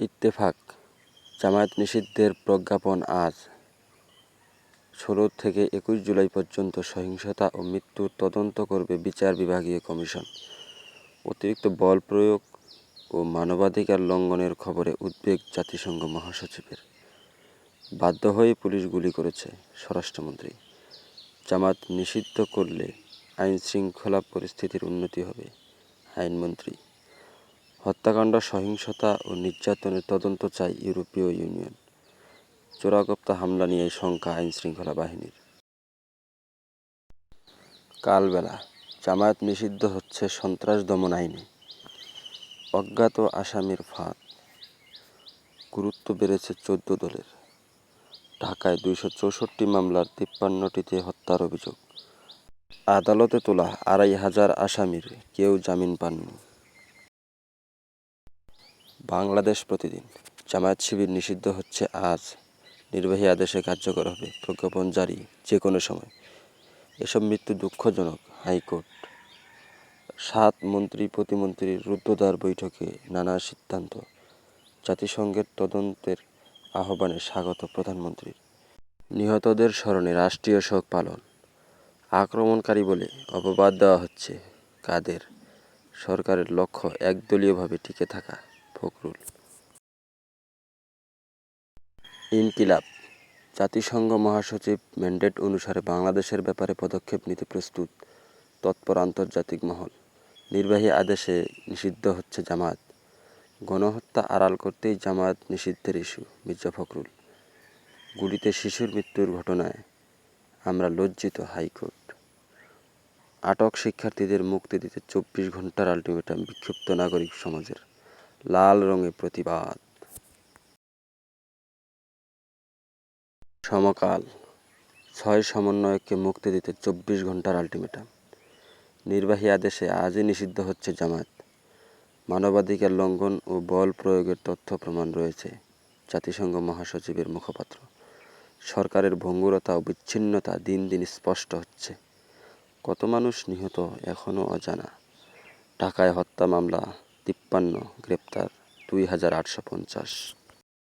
ইত্তেফাক, জামায়াত নিষিদ্ধের প্রজ্ঞাপন আজ। ষোলো থেকে একুশ জুলাই পর্যন্ত সহিংসতা ও মৃত্যুর তদন্ত করবে বিচার বিভাগীয় কমিশন। অতিরিক্ত বল প্রয়োগ ও মানবাধিকার লঙ্ঘনের খবরে উদ্বেগ জাতিসংঘ মহাসচিবের। বাধ্য হয়ে পুলিশ গুলি করেছে স্বরাষ্ট্রমন্ত্রী। জামাত নিষিদ্ধ করলে আইন শৃঙ্খলা পরিস্থিতির উন্নতি হবে, আইনমন্ত্রী হত্যাকাণ্ড, সহিংসতা ও নির্যাতনের তদন্ত চায় ইউরোপীয় ইউনিয়ন। চোরাগপ্তা হামলা নিয়ে শঙ্কা আইন শৃঙ্খলা বাহিনীর। কালবেলা, জামায়াত নিষিদ্ধ হচ্ছে সন্ত্রাস দমন আইনে। অজ্ঞাত আসামির ফাঁদ। গুরুত্ব বেড়েছে চোদ্দ দলের। ঢাকায় দুইশো চৌষট্টি মামলার তিপ্পান্নটিতে হত্যার অভিযোগ। আদালতে তোলা আড়াই হাজার আসামির কেউ জামিন পাননি। বাংলাদেশ প্রতিদিন জামায়াত শিবির নিষিদ্ধ হচ্ছে আজ। নির্বাহী আদেশে কার্যকর হবে প্রজ্ঞাপন জারি যে কোনো সময়। এসব মৃত্যু দুঃখজনক, হাইকোর্ট। সাত মন্ত্রী, প্রতিমন্ত্রীর রুদ্ধদ্বার বৈঠকে নানা সিদ্ধান্ত। জাতিসংঘের তদন্তের আহ্বানে স্বাগত প্রধানমন্ত্রীর। নিহতদের স্মরণে রাষ্ট্রীয় শোক পালন। আক্রমণকারী বলে অপবাদ দেওয়া হচ্ছে কাদের। সরকারের লক্ষ্য একদলীয়ভাবে টিকে থাকা। ফখরুল। ইনকিলাব। জাতিসংঘ মহাসচিব ম্যান্ডেট অনুসারে বাংলাদেশের ব্যাপারে পদক্ষেপ নিতে প্রস্তুত তৎপর আন্তর্জাতিক মহল। নির্বাহী আদেশে নিষিদ্ধ হচ্ছে জামাত গণহত্যা আড়াল করতেই জামাত নিষিদ্ধের ইস্যু, মির্জা ফখরুল। গুলিতে শিশুর মৃত্যুর ঘটনায় আমরা লজ্জিত হাইকোর্ট। আটক শিক্ষার্থীদের মুক্তি দিতে চব্বিশ ঘণ্টার আলটিমেটাম বিক্ষুব্ধ নাগরিক সমাজের। লাল রঙে প্রতিবাদ। সমকাল, ছয় সমন্বয়ককে মুক্তি দিতে চব্বিশ ঘণ্টার আলটিমেটাম। নির্বাহী আদেশে আজই নিষিদ্ধ হচ্ছে জামায়াত। মানবাধিকার লঙ্ঘন ও বল প্রয়োগের তথ্য প্রমাণ রয়েছে জাতিসংঘ মহাসচিবের মুখপাত্র। সরকারের ভঙ্গুরতা ও বিচ্ছিন্নতা দিন দিন স্পষ্ট হচ্ছে। কত মানুষ নিহত এখনও অজানা। ঢাকায় হত্যা মামলা তিপ্পান্ন গ্রেপ্তার দুই হাজার আটশো পঞ্চাশ।